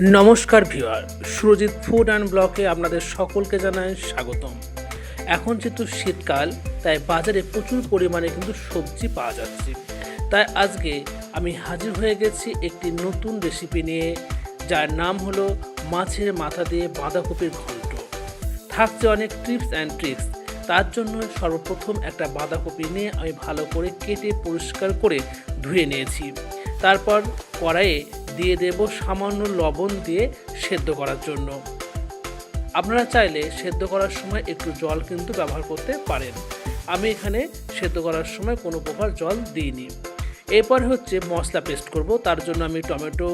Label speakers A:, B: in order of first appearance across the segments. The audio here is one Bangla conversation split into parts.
A: নমস্কার ভিউয়ার, সুরজিৎ ফুড অ্যান্ড ব্লকে আপনাদের সকলকে জানাই স্বাগতম। এখন যেহেতু শীতকাল, তাই বাজারে প্রচুর পরিমাণে কিন্তু সবজি পাওয়া যাচ্ছে। তাই আজকে আমি হাজির হয়ে গেছি একটি নতুন রেসিপি নিয়ে, যার নাম হলো মাছের মাথা দিয়ে বাঁধাকপির ঘন্ট। থাকছে অনেক টিপস অ্যান্ড ট্রিক্স তার জন্য সর্বপ্রথম একটা বাঁধাকপি নিয়ে আমি ভালো করে কেটে পরিষ্কার করে ধুয়ে নিয়েছি। তারপর কড়াইয়ে দিয়ে দেব সামান্য লবণ দিয়ে সেদ্ধ করার জন্য। আপনারা চাইলে সেদ্ধ করার সময় একটু জল কিন্তু ব্যবহার করতে পারেন। আমি এখানে সেদ্ধ করার সময় কোনো প্রকার জল দিইনি। এরপর হচ্ছে মশলা পেস্ট করব। তার জন্য আমি টমেটো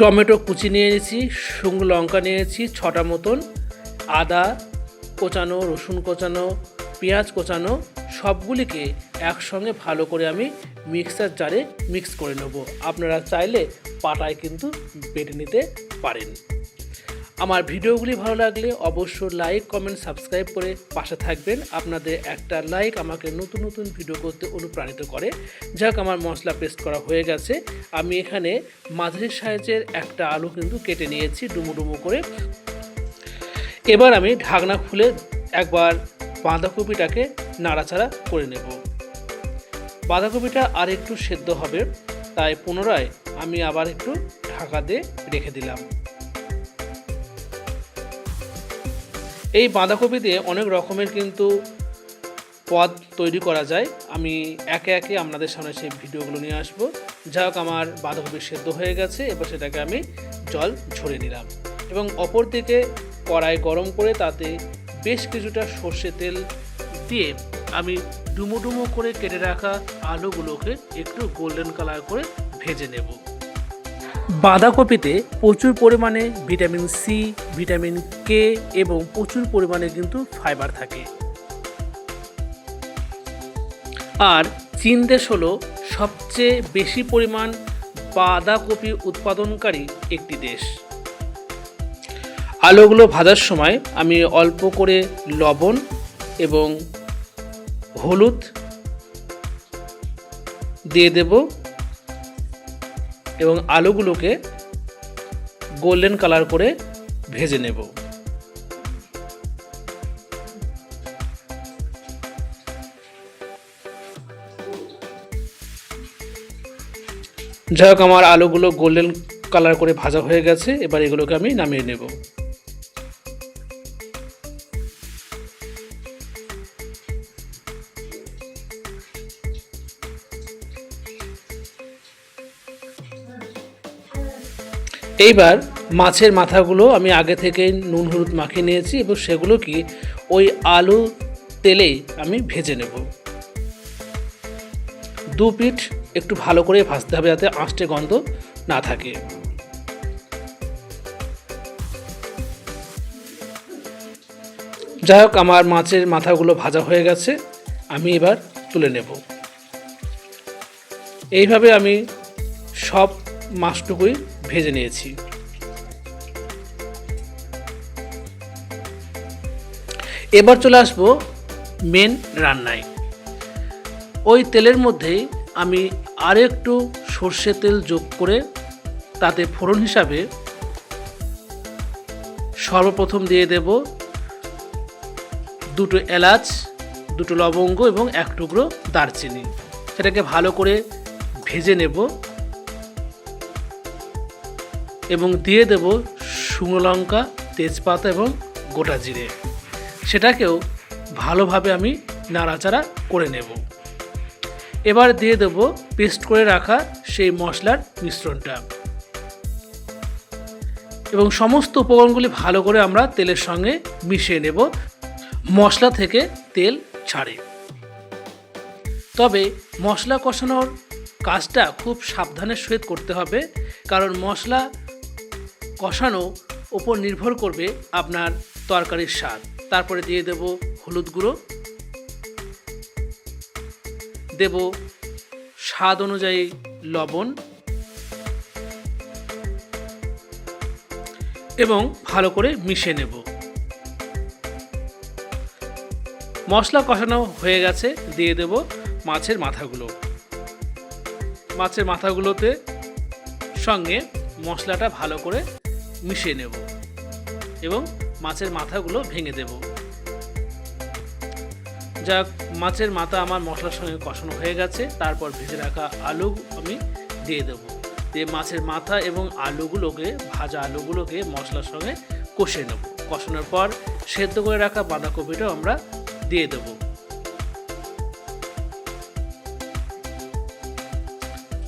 A: টমেটো কুচি নিয়ে নিয়েছি শুকনো লঙ্কা নিয়েছি ছটা মতন, আদা কোচানো, রসুন কোচানো পেঁয়াজ কোচানো সবগুলিকে একসঙ্গে ভালো করে আমি মিক্সার জারে মিক্স করে নেব। আপনারা চাইলে পাটায় কিন্তু বেটে নিতে পারেন। আমার ভিডিওগুলি ভালো লাগলে অবশ্যই লাইক, কমেন্ট, সাবস্ক্রাইব করে পাশে থাকবেন। আপনাদের একটা লাইক আমাকে নতুন নতুন ভিডিও করতে অনুপ্রাণিত করে। যাক, আমার মশলা পেস্ট করা হয়ে গেছে। আমি এখানে মাঝারি সাইজের একটা আলু কিন্তু কেটে নিয়েছি, ডুমো ডুমো করে। এবার আমি ঢাকনা খুলে একবার বাঁধাকপিটাকে নাড়াচাড়া করে নেব। বাঁধাকপিটা আর একটু সেদ্ধ হবে, তাই পুনরায় আমি আবার একটু ঢাকা দিয়ে রেখে দিলাম। এই বাঁধাকপি দিয়ে অনেক রকমের কিন্তু পদ তৈরি করা যায়। আমি একে একে আপনাদের সামনে সেই ভিডিওগুলো নিয়ে আসব। যা হোক আমার বাঁধাকপি সেদ্ধ হয়ে গেছে, এবার সেটাকে আমি জল ঝরে নিলাম। এবং অপর দিকে কড়াই গরম করে তাতে বেশ কিছুটা সর্ষে তেল দিয়ে আমি ডুমো ডুমো করে কেটে রাখা আলুগুলোকে একটু গোল্ডেন কালার করে ভেজে নেব। বাঁধাকপিতে প্রচুর পরিমাণে ভিটামিন সি ভিটামিন কে এবং প্রচুর পরিমাণে কিন্তু ফাইবার থাকে। আর চীন দেশ হলো সবচেয়ে বেশি পরিমাণ বাঁধাকপি উৎপাদনকারী একটি দেশ। আলুগুলো ভাজার সময় আমি অল্প করে লবণ এবং হলুদ দিয়ে দেব এবং আলুগুলোকে গোল্ডেন কালার করে ভেজে নেব। যাই হোক, আমার আলুগুলো গোল্ডেন কালার করে ভাজা হয়ে গেছে, এবার এগুলোকে আমি নামিয়ে নেব। এইবার মাছের মাথাগুলো আমি আগে থেকে নুন, হলুদ মাখিয়ে নিয়েছি এবং সেগুলো কি ওই আলু তেলেই আমি ভেজে নেব। দু পিঠ একটু ভালো করে ভাজতে হবে যাতে আঁচটে গন্ধ না থাকে। যাই হোক, আমার মাছের মাথাগুলো ভাজা হয়ে গেছে, আমি এবার তুলে নেব। এইভাবে আমি সব মাছটুকুই ভেজে নিয়েছি। এবার চলে আসব মেন রান্নায়। ওই তেলের মধ্যেই আমি আর একটু সর্ষে তেল যোগ করে তাতে ফোড়ন হিসাবে সর্বপ্রথম দিয়ে দেব দুটো এলাচ, দুটো লবঙ্গ এবং এক টুকরো দারচিনি। সেটাকে ভালো করে ভেজে নেব। এবং দিয়ে দেব শুকনো লঙ্কা, তেজপাতা এবং গোটা জিরে। সেটাকেও ভালোভাবে আমি নাড়াচাড়া করে নেব। এবার দিয়ে দেব পেস্ট করে রাখা সেই মশলার মিশ্রণটা। এবং সমস্ত উপকরণগুলি ভালো করে আমরা তেলের সঙ্গে মিশিয়ে নেব। মশলা থেকে তেল ছাড়ে। তবে মশলা কষানোর কাজটা খুব সাবধানের সহিত করতে হবে, কারণ মশলা কষানো ওপর নির্ভর করবে আপনার তরকারির স্বাদ। তারপরে দিয়ে দেব হলুদ গুঁড়ো। দেব স্বাদ অনুযায়ী লবণ। এবং ভালো করে মিশিয়ে নেব। মশলা কষানো হয়ে গেছে। দিয়ে দেব মাছের মাথাগুলো। মাছের মাথাগুলোতে সঙ্গে মশলাটা ভালো করে মিশিয়ে নেব এবং মাছের মাথাগুলো ভেঙে দেব। যাক, মাছের মাথা আমার মশলার সঙ্গে কষানো হয়ে গেছে। তারপর ভেজে রাখা আলু আমি দিয়ে দেবো। দিয়ে মাছের মাথা এবং আলুগুলোকে, ভাজা আলুগুলোকে মশলার সঙ্গে কষে নেব। কষানোর পর সেদ্ধ করে রাখা বাঁধাকপিটাও আমরা দিয়ে দেবো।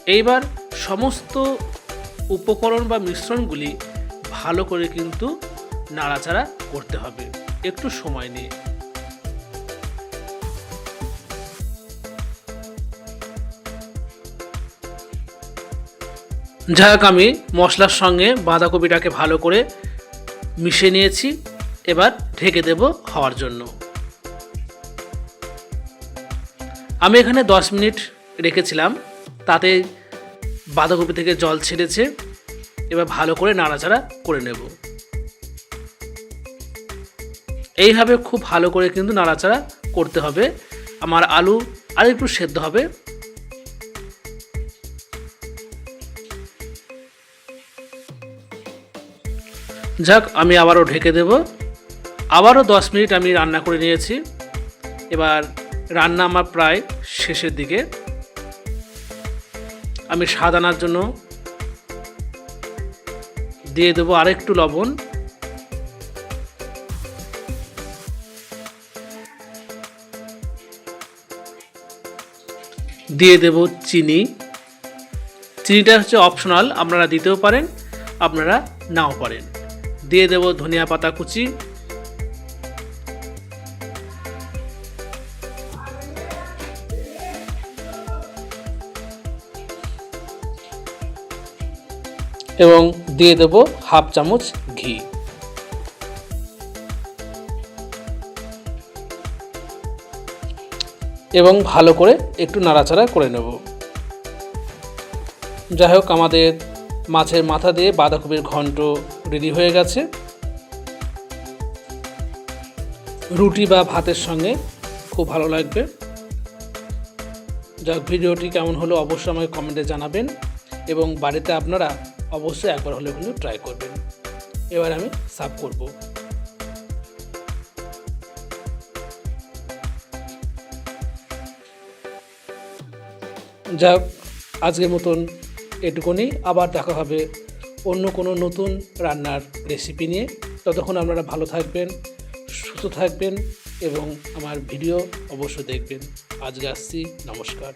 A: এইবার সমস্ত উপকরণ বা মিশ্রণগুলি ভালো করে কিন্তু নাড়াচাড়া করতে হবে। একটু সময় নিয়ে। যাই হোক, আমি মশলার সঙ্গে বাঁধাকপিটাকে ভালো করে মিশিয়ে নিয়েছি। এবার ঢেকে দেব হওয়ার জন্য। আমি এখানে দশ মিনিট রেখেছিলাম। তাতে বাঁধাকপি থেকে জল ছেড়েছে। এবার ভালো করে নাড়াচাড়া করে নেব। এইভাবে খুব ভালো করে কিন্তু নাড়াচাড়া করতে হবে। আমার আলু আর একটু সেদ্ধ হবে। যাক, আমি আবারও ঢেকে দেব। আবারও দশ মিনিট আমি রান্না করে নিয়েছি। এবার রান্না আমার প্রায় শেষের দিকে। আমি স্বাদ আনার জন্য দিয়ে দেবো আরেকটু লবণ। দিয়ে দেব চিনি। চিনিটা হচ্ছে অপশনাল, আপনারা দিতেও পারেন, আপনারা নাও পারেন। দিয়ে দেব ধনিয়া পাতা কুচি এবং দিয়ে দেব হাফ চামচ ঘি। এবং ভালো করে একটু নাড়াচাড়া করে নেব। যাই হোক আমাদের মাছের মাথা দিয়ে বাঁধাকপির ঘন্ট রেডি হয়ে গেছে। রুটি বা ভাতের সঙ্গে খুব ভালো লাগবে। যাক, ভিডিওটি কেমন হলো অবশ্যই আমাকে কমেন্টে জানাবেন। এবং বাড়িতে আপনারা অবশ্যই একবার হলেও কিন্তু ট্রাই করবেন। এবার আমি সার্ভ করব। যাক, আজকের মতন এটুকুনি। আবার দেখা হবে অন্য কোনো নতুন রান্নার রেসিপি নিয়ে। ততক্ষণ আপনারা ভালো থাকবেন, সুস্থ থাকবেন এবং আমার ভিডিও অবশ্যই দেখবেন। আজকে আসছি, নমস্কার।